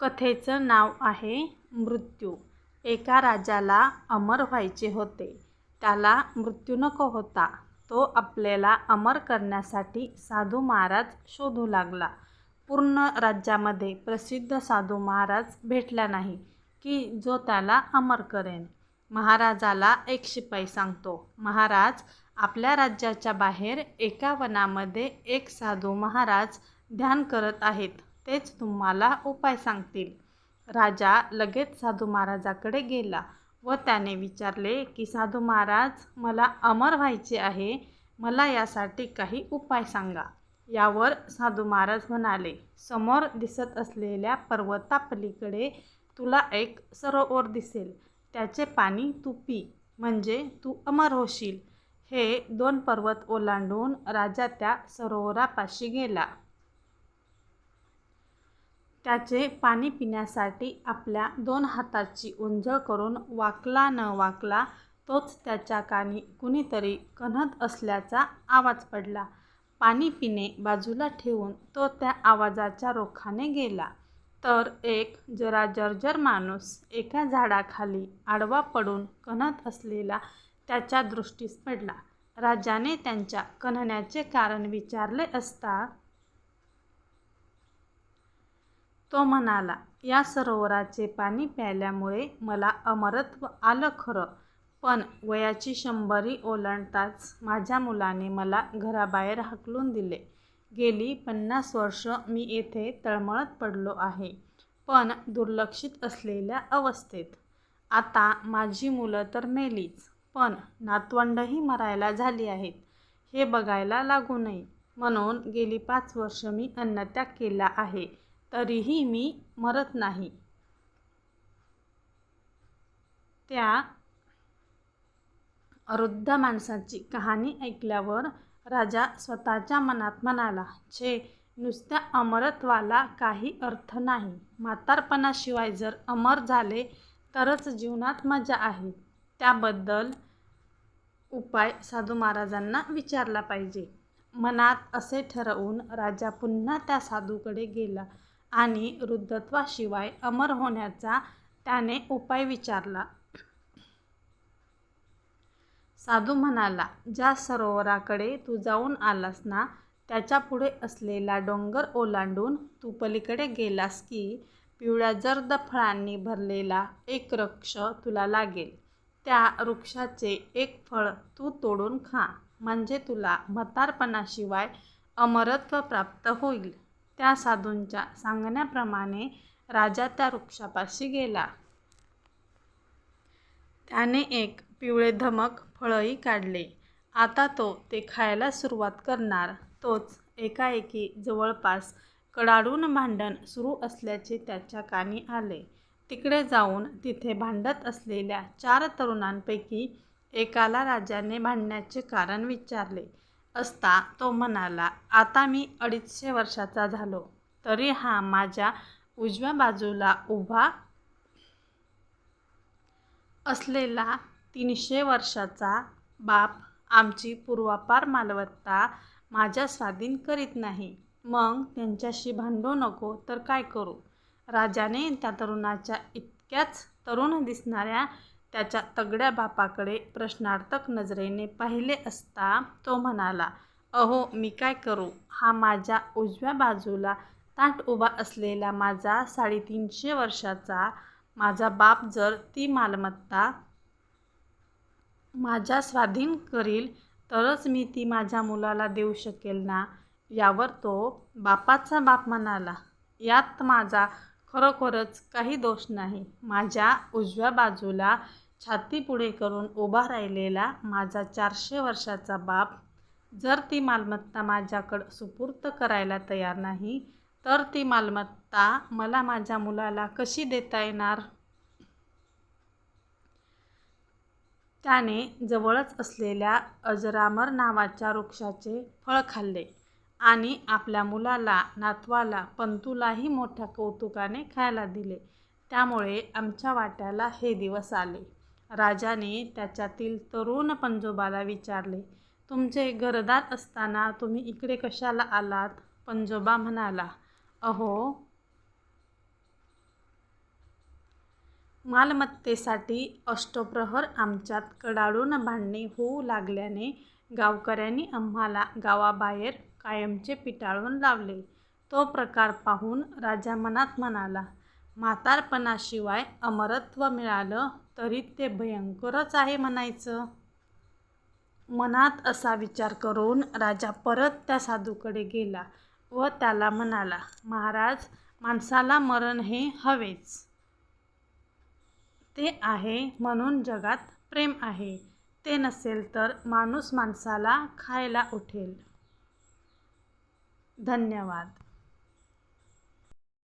कथेचं नाव आहे मृत्यू एका राजाला अमर व्हायचे होते. त्याला मृत्यू नको होता. तो आपल्याला अमर करण्यासाठी साधू महाराज शोधू लागला. पूर्ण राज्यामध्ये प्रसिद्ध साधू महाराज भेटला नाही की जो त्याला अमर करेन. महाराजाला एक शिपाई सांगतो, महाराज आपल्या राज्याच्या बाहेर एका वनामध्ये एक साधू महाराज ध्यान करत आहेत. तेच तुम्हाला उपाय सांगतील. राजा लगेच साधू महाराजाकडे गेला व त्याने विचारले की साधू महाराज मला अमर व्हायचे आहे. मला यासाठी काही उपाय सांगा. यावर साधू महाराज म्हणाले, समोर दिसत असलेल्या पर्वतापलीकडे तुला एक सरोवर दिसेल. त्याचे पाणी तू पी म्हणजे तू अमर होशील. हे दोन पर्वत ओलांडून राजा त्या सरोवरापाशी गेला. त्याचे पाणी पिण्यासाठी आपल्या दोन हाताची उंजळ करून वाकला न वाकला तोच त्याच्या कानी कुणीतरी कणत असल्याचा आवाज पडला. पाणी पिणे बाजूला ठेवून तो त्या आवाजाच्या रोखाने गेला तर एक जरा जर्जर माणूस एका झाडाखाली आडवा पडून कणत असलेला त्याच्या दृष्टीस पडला. राजाने त्यांच्या कणण्याचे कारण विचारले असता तो म्हणाला, या सरोवराचे पाणी प्यायल्यामुळे मला अमरत्व आलं खरं, पण वयाची शंभरी ओलांडताच माझ्या मुलाने मला घराबाहेर हाकलून दिले. गेली पन्नास वर्ष मी येथे तळमळत पडलो आहे, पण दुर्लक्षित असलेल्या अवस्थेत. आता माझी मुलं तर मेलीच, पण नातवंडही मरायला झाली आहेत. हे बघायला लागू नये म्हणून गेली पाच वर्षं मी अन्नत्याग केला आहे, तरीही मी मरत नाही. त्या वृद्ध माणसाची कहाणी ऐकल्यावर राजा स्वतःच्या मनात म्हणाला, छे, नुसत्या अमरत्वाला काही अर्थ नाही. म्हातारपणाशिवाय जर अमर झाले तरच जीवनात मजा आहे. त्याबद्दल उपाय साधू महाराजांना विचारला पाहिजे. मनात असे ठरवून राजा पुन्हा त्या साधूकडे गेला आणि वृद्धत्वाशिवाय अमर होण्याचा त्याने उपाय विचारला. साधू म्हणाला, ज्या सरोवराकडे तू जाऊन आलास ना, त्याच्यापुढे असलेला डोंगर ओलांडून तू पलीकडे गेलास की पिवळ्या जर्द फळांनी भरलेला एक वृक्ष तुला लागेल. त्या वृक्षाचे एक फळ तू तोडून खा म्हणजे तुला म्हातारपणाशिवाय अमरत्व प्राप्त होईल. त्या साधूंच्या सांगण्याप्रमाणे राजा त्या वृक्षापाशी गेला. त्याने एक पिवळे धमक फळही काढले. आता तो ते खायला सुरुवात करणार तोच एकाएकी जवळपास कडाडून भांडण सुरू असल्याचे त्याच्या कानी आले. तिकडे जाऊन तिथे भांडत असलेल्या चार तरुणांपैकी एकाला राजाने भांडण्याचे कारण विचारले असता तो म्हणाला, आता मी अडीचशे वर्षाचा झालो, तरी हा माझ्या उजव्या बाजूला उभा असलेला तीनशे वर्षाचा बाप आमची पूर्वापार मालमत्ता माझ्या स्वाधीन करीत नाही. मग त्यांच्याशी भांडू नको तर काय करू? राजाने त्या तरुणाच्या इतक्याच तरुण दिसणाऱ्या त्याच्या तगड्या बापाकडे प्रश्नार्थक नजरेने पाहिले असता तो म्हणाला, अहो मी काय करू? हा माझ्या उजव्या बाजूला ताट उभा असलेला माझा साडेतीनशे वर्षाचा माझा बाप जर ती मालमत्ता माझ्या स्वाधीन करील तरच मी ती माझ्या मुलाला देऊ शकेल ना? यावर तो बापाचा बाप म्हणाला, यात माझा खरोखरच काही दोष नाही. माझ्या उजव्या बाजूला छाती पुढे करून उभा राहिलेला माझा चारशे वर्षाचा बाप जर ती मालमत्ता माझ्याकडं सुपूर्त करायला तयार नाही, तर ती मालमत्ता मला माझ्या मुलाला कशी देता येणार? त्याने जवळच असलेल्या अजरामर नावाच्या वृक्षाचे फळ खाल्ले आणि आपल्या मुलाला, नातवाला, पंतूलाही मोठ्या कौतुकाने खायला दिले. त्यामुळे आमच्या वाट्याला हे दिवस आले. राजाने त्याच्यातील तरुण पणजोबाला विचारले, तुमचे घरदार असताना तुम्ही इकडे कशाला आलात? पणजोबा म्हणाला, अहो मालमत्तेसाठी अष्टप्रहर आमच्यात कडाडून भांडणे होऊ लागल्याने गावकऱ्यांनी आम्हाला गावाबाहेर कायमचे पिटाळून लावले. तो प्रकार पाहून राजा मनात म्हणाला, म्हातारपणाशिवाय अमरत्व मिळालं तरी ते भयंकरच आहे म्हणायचं. मनात असा विचार करून राजा परत त्या साधूकडे गेला व त्याला म्हणाला, महाराज माणसाला मरण हे हवेच. ते आहे म्हणून जगात प्रेम आहे. ते नसेल तर माणूस माणसाला खायला उठेल. धन्यवाद.